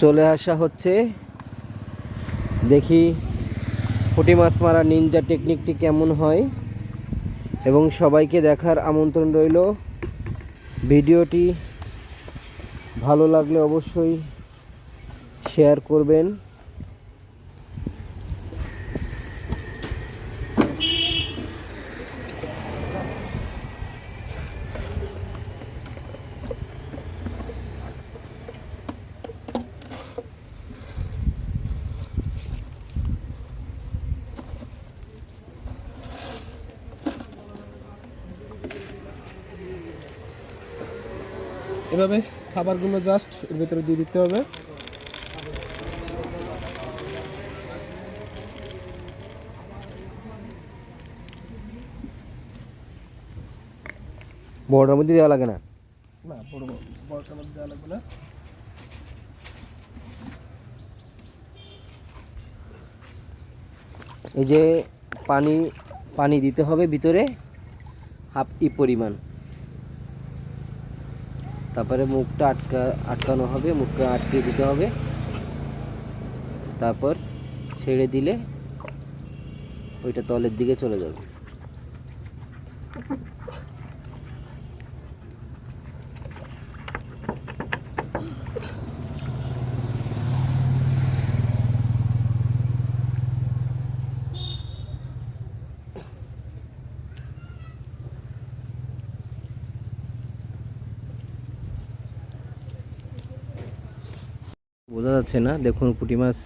চলে আসা হচ্ছে। দেখি পুঁটি মাছ মারা নিনজা টেকনিকটি কেমন হয়। এবং সবাইকে দেখার আমন্ত্রণ রইল। ভিডিওটি ভালো লাগলে অবশ্যই শেয়ার করবেন। এভাবে খাবারগুলো জাস্ট এর ভিতরে দিয়ে দিতে হবে। বড়টার মধ্যে দেওয়া লাগে না? না বড় বড়টার মধ্যে দেওয়া লাগবে না। এই যে পানি পানি দিতে হবে ভিতরে হাফ ই পরিমাণ। তারপরে মুখটা আটকা, আটকানো হবে, মুখটা আটকে দিতে হবে। তারপর ছেড়ে দিলে ওইটা তলের দিকে চলে যাবে। বোঝা যাচ্ছে না। দেখুন পুঁটি মাছ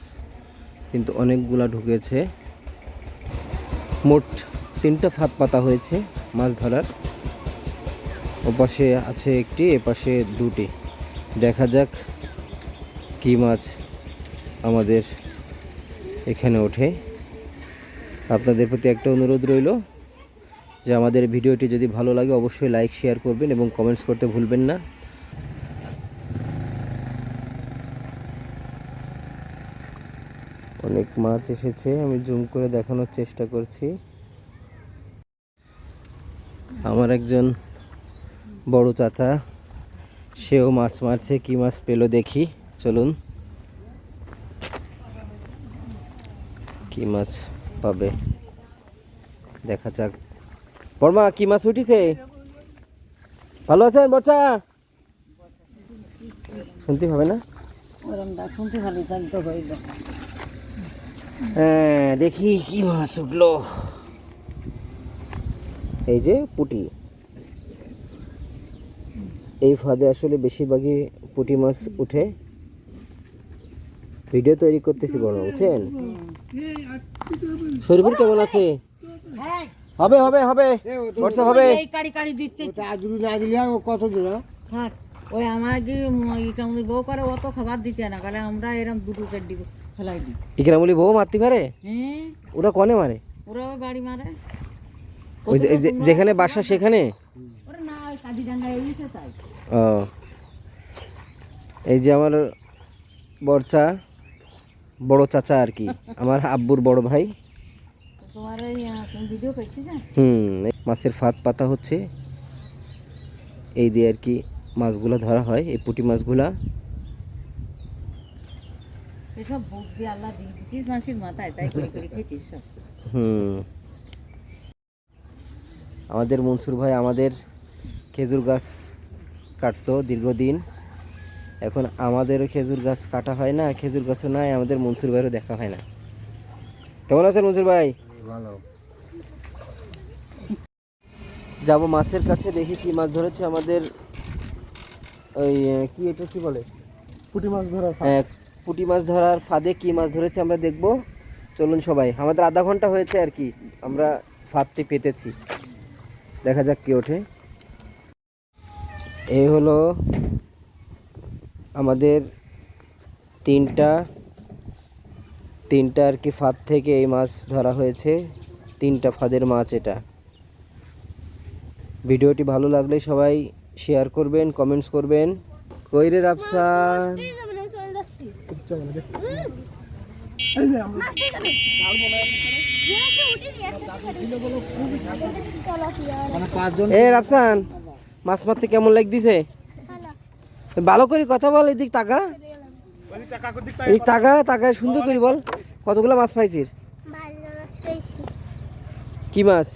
কিন্তু অনেকগুলা ঢুকেছে। মোট তিনটা ফাঁদ পাতা হয়েছে মাছ ধরার। ওপাশে আছে একটি, এপাশে দুটি। দেখা যাক কী মাছ আমাদের এখানে ওঠে। আপনাদের প্রতি একটা অনুরোধ রইল যে আমাদের ভিডিওটি যদি ভালো লাগে অবশ্যই লাইক শেয়ার করবেন এবং কমেন্টস করতে ভুলবেন না। অনেক মাছ এসেছে, আমি জুম করে দেখানোর চেষ্টা করছি। আমার একজন বড় চাচা, সেও মাছ মারছে, কি মাছ পেল দেখি, চলুন। কি মাছ পাবে? দেখা যাক। বর্মা, কি মাছ উঠিছে? ভালো আছেন বচ্চা শুনতে হবে না? শুনতে ভালো দেখি কি মাছ উঠল। এই যে পুটি। এই ফাঁদে আসলে বেশিরভাগই পুঁটি মাছ উঠে। ভিডিও তৈরি করতেছি বড় বুঝছেন? শরীফুল কেমন আছে? হবে হবে হবে। বর্ষা হবে। এই কাড়ি কাড়ি দিচ্ছে। আদুরি না দিলে ও কত দিল থাক ওই আমার কি এটা বউ করে অত খাবার দিতে না কারণ আমরা এরকম দুটো চার দিকে ফেলাই দিই। ইকরামুলি বউ মারতে পারে? হ্যাঁ। ওরা কনে মারে? ওরা বাড়ি মারে। ওই এই যেখানে বাসা সেখানে? ওরা না ওই কাঠি ডান্ডা এসে তাই। ও। এই যে আমার বর্ষা বড় চাচা আর কি আমার আব্বুর বড় ভাই। এই হুম এই মাছের ফাঁদ পাতা হচ্ছে। এই দিয়ে আর কি মাছগুলো ধরা হয় এই পুঁটি মাছগুলা। এসব বুদ্ধি আল্লাহ দিয়ে দিতিস মানুষের মাথায় তাই করে করে খেতিস সব হুম। আমাদের মনসুর ভাই আমাদের খেজুর গাছ কাটতো দীর্ঘদিন। এখন আমাদেরও খেজুর গাছ কাটা হয় না খেজুর গাছও নাই আমাদের মনসুর ভাইয়েরও দেখা হয় না। কেমন আছেন মনসুর ভাই? ভালো। যাব মাছের কাছে দেখি কি মাছ ধরেছে আমাদের ওই কি এটা কি বলে? পুঁটি মাছ ধরা আহ, পুঁটি মাছ ধরার ফাঁদে কি মাছ ধরেছে আমরা দেখব। চলুন সবাই, আমাদের আধা ঘণ্টা হয়েছে আর কি, আমরা ফাঁদটি পেতেছি। দেখা যাক কি ওঠে। এই হলো আমাদের তিনটা তিনটা আর কি ফাঁদ থেকে এই মাছ ধরা হয়েছে। তিনটা ফাঁদের মাছ এটা। ভিডিওটি ভালো লাগলে সবাই শেয়ার করবেন কমেন্টস করবেন। কইরে রাফসান। মানে পাঁচজন এ রাফসান মাছ মারতে কেমন লাগতেছে ভালো করে কথা বল এদিক টাকা কাকুর দিক এই টাকা টাকায় সুন্দর করে বল। কতগুলো মাছ পাইছিস? কি মাছ?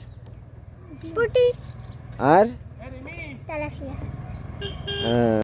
আর?